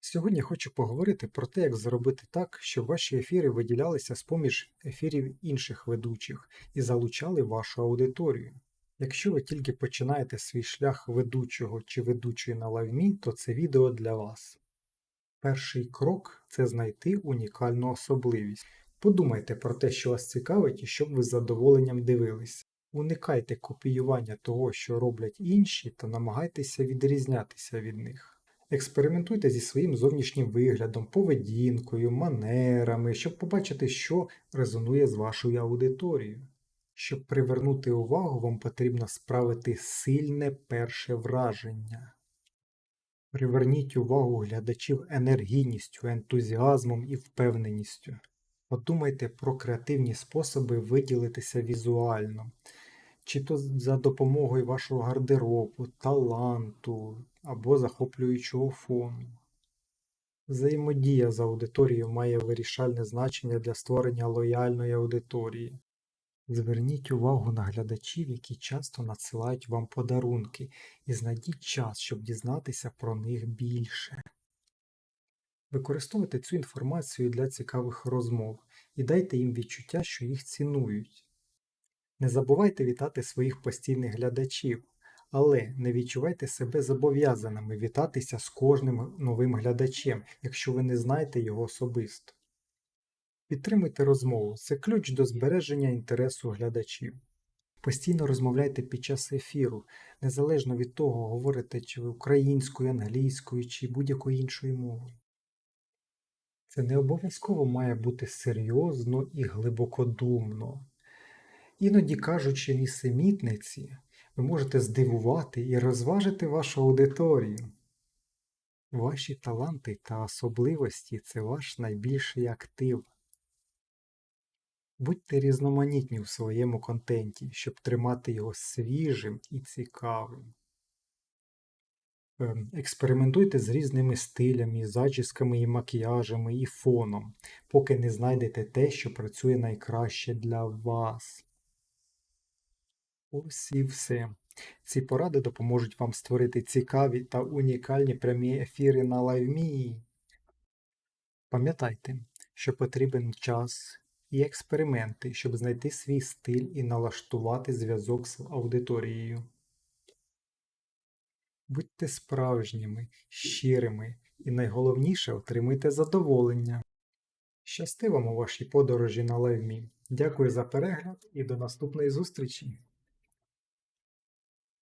Сьогодні хочу поговорити про те, як зробити так, щоб ваші ефіри виділялися з-поміж ефірів інших ведучих і залучали вашу аудиторію. Якщо ви тільки починаєте свій шлях ведучого чи ведучої на лайвмі, то це відео для вас. Перший крок це знайти унікальну особливість. Подумайте про те, що вас цікавить, і щоб ви з задоволенням дивилися. Уникайте копіювання того, що роблять інші, та намагайтеся відрізнятися від них. Експериментуйте зі своїм зовнішнім виглядом, поведінкою, манерами, щоб побачити, що резонує з вашою аудиторією. Щоб привернути увагу, вам потрібно справити сильне перше враження. Приверніть увагу глядачів енергійністю, ентузіазмом і впевненістю. Подумайте про креативні способи виділитися візуально, чи то за допомогою вашого гардеробу, таланту або захоплюючого фону. Взаємодія з аудиторією має вирішальне значення для створення лояльної аудиторії. Зверніть увагу на глядачів, які часто надсилають вам подарунки, і знайдіть час, щоб дізнатися про них більше. Використовуйте цю інформацію для цікавих розмов і дайте їм відчуття, що їх цінують. Не забувайте вітати своїх постійних глядачів, але не відчувайте себе зобов'язаними вітатися з кожним новим глядачем, якщо ви не знаєте його особисто. Підтримуйте розмову це ключ до збереження інтересу глядачів. Постійно розмовляйте під час ефіру, незалежно від того, говорите чи ви українською, англійською чи будь-якою іншою мовою. Це не обов'язково має бути серйозно і глибокодумно. Іноді кажучи нісемітниці, ви можете здивувати і розважити вашу аудиторію. Ваші таланти та особливості це ваш найбільший актив. Будьте різноманітні в своєму контенті, щоб тримати його свіжим і цікавим. Ем, Експериментуйте з різними стилями, зачісками і макіяжами і фоном, поки не знайдете те, що працює найкраще для вас. Ось і все. Ці поради допоможуть вам створити цікаві та унікальні прямі ефіри на LiveMe. Пам'ятайте, що потрібен час і експерименти, щоб знайти свій стиль і налаштувати зв'язок з аудиторією. Будьте справжніми, щирими і найголовніше отримуйте задоволення. Щасти вам у вашій подорожі на LiveMe. Дякую за перегляд і до наступної зустрічі!